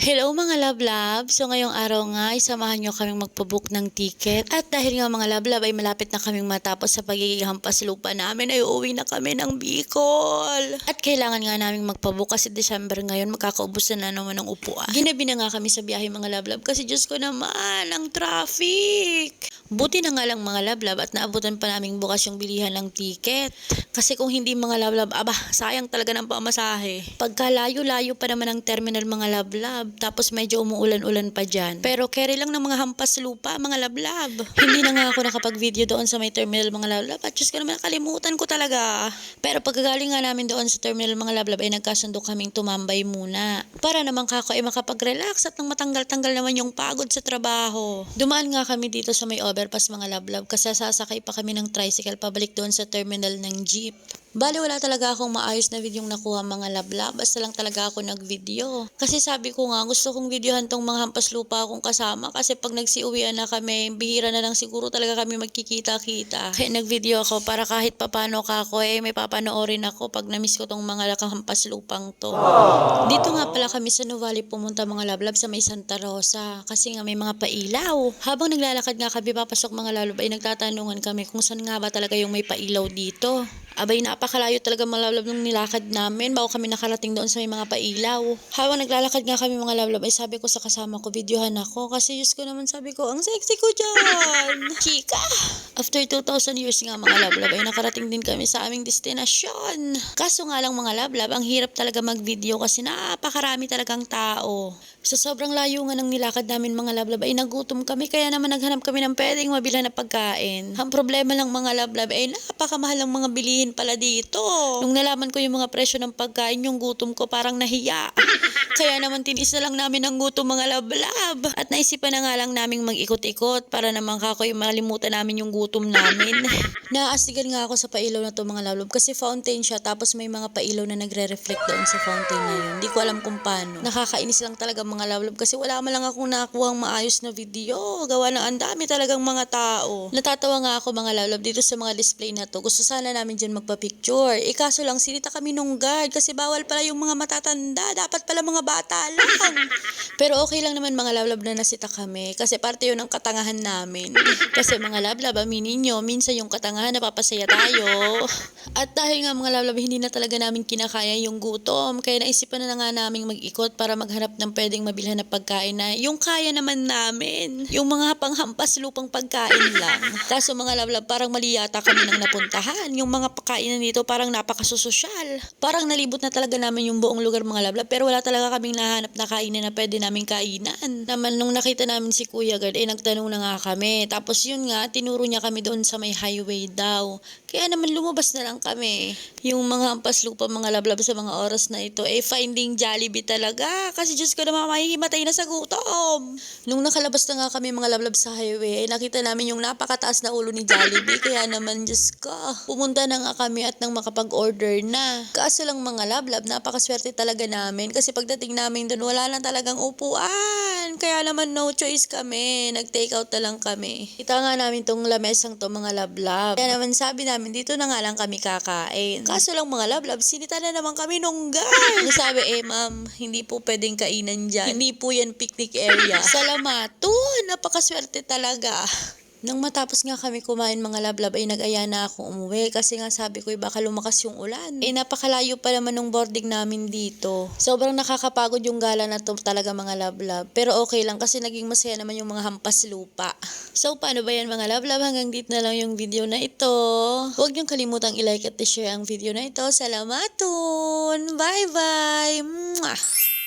Hello mga love love! So ngayong araw nga, isamahan nyo kaming magpabook ng ticket. At dahil nga mga love love ay malapit na kaming matapos sa pagiging hampas lupa namin, ay uuwi na kami ng Bicol. At kailangan nga naming magpabook kasi December ngayon, magkakaubos na naman ng upuan. Ginabi na nga kami sa biyahe mga love love kasi Diyos ko naman, ang traffic! Buti na nga lang mga love love at naabutan pa naming bukas yung bilihan ng ticket. Kasi kung hindi mga love love, aba, sayang talaga ng pamasahe. Pagka layo-layo pa naman ang terminal mga love love, tapos medyo umuulan-ulan pa dyan. Pero carry lang ng mga hampas lupa, mga love. Hindi na nga ako nakapag-video doon sa may terminal mga love. At Diyos ko naman, nakalimutan ko talaga. Pero pagkagaling nga namin doon sa terminal mga love, ay nagkasundo kaming tumambay muna. Para naman kako ay makapag-relax at nang matanggal-tanggal naman yung pagod sa trabaho. Dumaan nga kami dito sa may overpass mga love kasi sasakay pa kami ng tricycle pabalik doon sa terminal ng jeep. Bali wala talaga akong maayos na video nakuha mga love. Basta lang talaga ako nag-video. Kasi sabi ko nga gusto kong videohan tong mga hampas lupa akong kasama kasi pag nagsiuwian na kami, bihira na lang siguro talaga kami magkikita-kita. Kaya nag-video ako para kahit papano ka ako eh may papanoorin ako pag na-miss ko tong mga hampas lupang to. Dito nga pala kami sa Nuvali pumunta mga love sa may Santa Rosa kasi nga may mga pailaw. Habang naglalakad nga kami papasok mga love love ay nagtatanungan kami kung saan nga ba talaga yung may pailaw dito. Abay, napakalayo talaga malalab nung nilakad namin bago kami nakarating doon sa may mga pailaw. Habang naglalakad nga kami mga lablab, ay sabi ko sa kasama ko, videohan ako. Kasi Diyos ko naman sabi ko, ang sexy ko dyan! Kika! After 2,000 years nga mga lablab, ay nakarating din kami sa aming destinasyon. Kaso nga lang mga lablab, ang hirap talaga mag-video kasi napakarami talagang tao. Sa sobrang layo nga ng nilakad namin mga lablab, ay nagutom kami kaya naman naghanap kami ng pwedeng mabila na pagkain. Ang problema lang mga lablab ay napakamahal ang mga bilihin pala dito. Nung nalaman ko yung mga presyo ng pagkain, yung gutom ko parang nahiya. Kaya naman tinis na lang namin ang gutom mga lablab. At naisipan na nga lang naming mag-ikot-ikot para naman kako yung malimutan namin yung gutom namin. Naasigan nga ako sa pailaw na to mga lablab kasi fountain siya tapos may mga pailaw na nagre-reflect doon sa fountain na yun. Hindi ko alam kung paano. Nakakainis lang talaga mga lablab kasi wala man lang akong nakakuha maayos na video. Gawa ng ang dami talagang mga tao. Natatawa nga ako mga lablab dito sa mga display na to. Gusto sana namin dyan magpa-picture. Eh kaso lang sinita kami nung guard kasi bawal pala yung mga matatanda. Dapat pala mga bata lang. Pero okay lang naman mga lablab na nasita kami kasi parte yun ng katangahan namin. Kasi mga lablab, aminin nyo, minsan yung katangahan napapasaya tayo. At dahil nga mga lablab, hindi na talaga namin kinakaya yung gutom. Kaya naisipan na, na nga naming mag-ikot para maghanap ng pwedeng mabilhan na pagkain na yung kaya naman namin. Yung mga panghampas lupang pagkain lang. Kaso mga lablab, parang mali yata kami nang napuntahan. Yung mga pagkainan dito parang napakasosyal. Parang nalibot na talaga namin yung buong lugar mga lablab. Pero wala talaga kaming nahanap na kainan na pwede naming kainan. Naman nung nakita namin si Kuya Gard, eh nagtanong na nga kami. Tapos yun nga, tinuro niya kami doon sa may highway daw. Kaya naman lumabas na lang kami. Yung mga ampas lupa, mga lablab sa mga oras na ito, eh finding Jollibee talaga. Kasi Diyos ko naman, mahihimatay na sa gutom. Nung nakalabas na nga kami mga lablab sa highway, eh, nakita namin yung napakataas na ulo ni Jollibee. Kaya naman, Diyos ko, pumunta na nga kami at nang makapag-order na. Kaso lang mga lablab, napakaswerte talaga namin. Kasi pagdating namin doon, wala lang talagang upuan. Kaya naman no choice kami. Nag-take out na lang kami. Kita nga namin tong lamesang to mga lablab. Kaya naman sabi namin, dito na nga lang kami kakain. Kaso lang mga lablab, sinita na naman kami nung guard. Sabi, eh ma'am, hindi po pwedeng kainan dyan. Hindi po yan picnic area. Salamatun! Napakaswerte talaga. Nang matapos nga kami kumain mga lablab ay nag-aya na akong umuwi kasi nga sabi ko baka lumakas yung ulan. Eh napakalayo pa naman nung boarding namin dito. Sobrang nakakapagod yung gala na to talaga mga lablab. Pero okay lang kasi naging masaya naman yung mga hampas lupa. So paano ba yan mga lablab? Hanggang dito na lang yung video na ito. Huwag niyong kalimutang i-like at i-share ang video na ito. Salamatun! Bye-bye! Mwah!